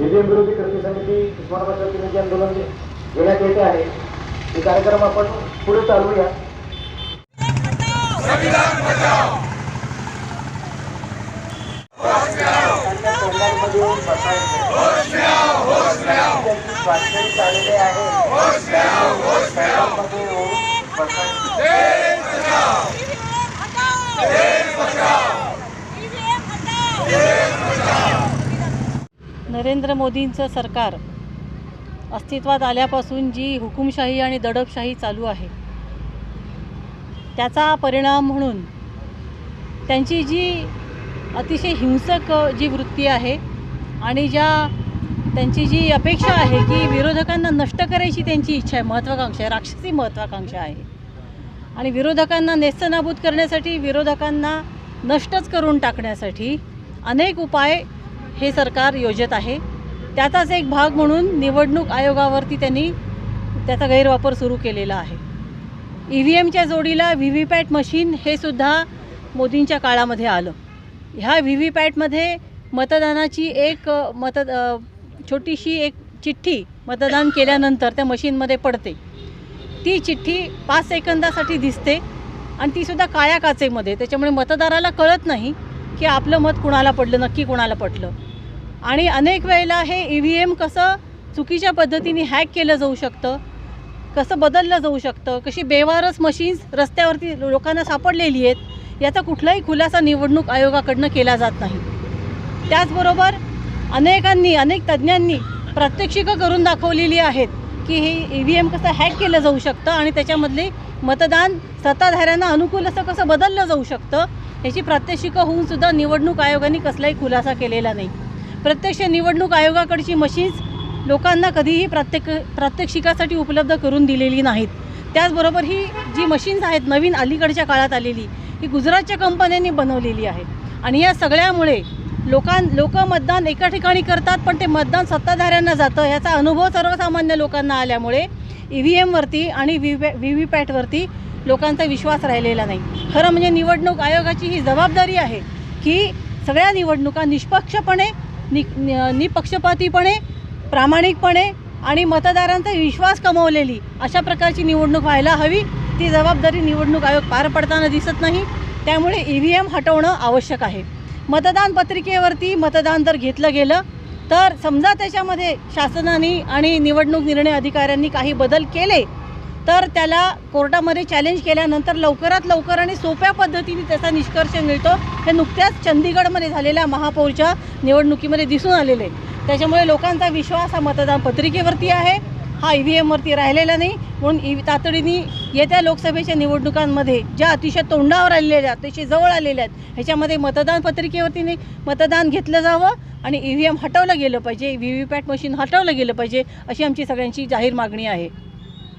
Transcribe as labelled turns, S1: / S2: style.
S1: EVM विरोधी कृती समिती उस्मानाबाद प्रतिनिधी आंदोलन घेण्यात येत आहे हे कार्यक्रम आपण पुढे चालवूया. त्यांची स्वाक्षरी झालेली आहे.
S2: नरेंद्र मोदींचं सरकार अस्तित्वात आल्यापासून जी हुकुमशाही आणि दडपशाही चालू आहे त्याचा परिणाम म्हणून त्यांची जी अतिशय हिंसक जी वृत्ती आहे आणि ज्या त्यांची जी अपेक्षा आहे की विरोधकांना नष्ट करायची त्यांची इच्छा आहे महत्त्वाकांक्षा आहे राक्षसी महत्त्वाकांक्षा आहे. आणि विरोधकांना नेस्तनाबूत करण्यासाठी विरोधकांना नष्टच करून टाकण्यासाठी अनेक उपाय हे सरकार योजत आहे. त्याचाच एक भाग म्हणून निवडणूक आयोगावरती त्यांनी त्याचा गैरवापर सुरू केलेला आहे. ई व्ही एमच्या जोडीला व्ही व्ही पॅट मशीन हे सुद्धा मोदींच्या काळामध्ये आलं. ह्या व्ही व्ही पॅटमध्ये मतदानाची एक मत छोटीशी एक चिठ्ठी मतदान केल्यानंतर त्या मशीनमध्ये पडते. ती चिठ्ठी पाच सेकंदासाठी दिसते आणि तीसुद्धा काळ्या काचेमध्ये. त्याच्यामुळे मतदाराला कळत नाही की आपलं मत कुणाला पडलं नक्की कुणाला पडलं आणि अनेक वेळेला हे ई व्ही एम कसं चुकीच्या पद्धतीने हॅक केलं जाऊ शकतं कसं बदललं जाऊ शकतं कशी बेवारस मशीन्स रस्त्यावरती लोकांना सापडलेली आहेत याचा कुठलाही खुलासा निवडणूक आयोगाकडनं केला जात नाही. त्याचबरोबर अनेकांनी अनेक तज्ज्ञांनी प्रात्यक्षिकं करून दाखवलेली आहेत की हे ई व्ही एम कसं हॅक केलं जाऊ शकतं आणि त्याच्यामधले मतदान सत्ताधाऱ्यांना अनुकूल असं कसं बदललं जाऊ शकतं याची प्रात्यक्षिकं होऊनसुद्धा निवडणूक आयोगाने कसलाही खुलासा केलेला नाही. प्रत्यक्ष निवडणूक आयोगाकडची मशीन्स लोकांना कधीही प्रात्येक प्रात्यक्षिकासाठी उपलब्ध करून दिलेली नाहीत. त्याचबरोबर ही जी मशीन्स आहेत नवीन अलीकडच्या काळात आलेली ही गुजरातच्या कंपन्यांनी बनवलेली आहे. आणि या सगळ्यामुळे लोकां लोक मतदान एका ठिकाणी करतात पण ते मतदान सत्ताधाऱ्यांना जातं याचा अनुभव सर्वसामान्य लोकांना आल्यामुळे ई व्ही एमवरती आणि व्ही व्ही व्ही पॅटवरती लोकांचा विश्वास राहिलेला नाही. खरं म्हणजे निवडणूक आयोगाची ही जबाबदारी आहे की सगळ्या निवडणुका निष्पक्षपणे नि निपक्षपातीपणे प्रामाणिकपणे आणि मतदारांचा विश्वास कमवलेली अशा प्रकारची निवडणूक व्हायला हवी. ती जबाबदारी निवडणूक आयोग पार पडताना दिसत नाही. त्यामुळे ई व्ही एम हटवणं आवश्यक आहे. मतदान पत्रिकेवरती मतदान जर घेतलं गेलं तर समजा त्याच्यामध्ये शासनाने आणि निवडणूक निर्णय अधिकाऱ्यांनी काही बदल केले तर त्याला कोर्टामध्ये चॅलेंज केल्यानंतर लवकरात लवकर आणि सोप्या पद्धतीने त्याचा निष्कर्ष मिळतो हे नुकत्याच चंदीगडमध्ये झालेल्या महापौरच्या निवडणुकीमध्ये दिसून आलेले आहे. त्याच्यामुळे लोकांचा विश्वास हा मतदान पत्रिकेवरती आहे हा ई व्ही एमवरती राहिलेला नाही म्हणून ई तातडीने येत्या लोकसभेच्या निवडणुकांमध्ये ज्या अतिशय तोंडावर आलेल्या आहेत अतिशय जवळ आलेल्या आहेत ह्याच्यामध्ये मतदान पत्रिकेवरतीने मतदान घेतलं जावं आणि ई व्ही एम हटवलं गेलं पाहिजे व्ही व्ही पॅट मशीन हटवलं गेलं पाहिजे अशी आमची सगळ्यांची जाहीर मागणी आहे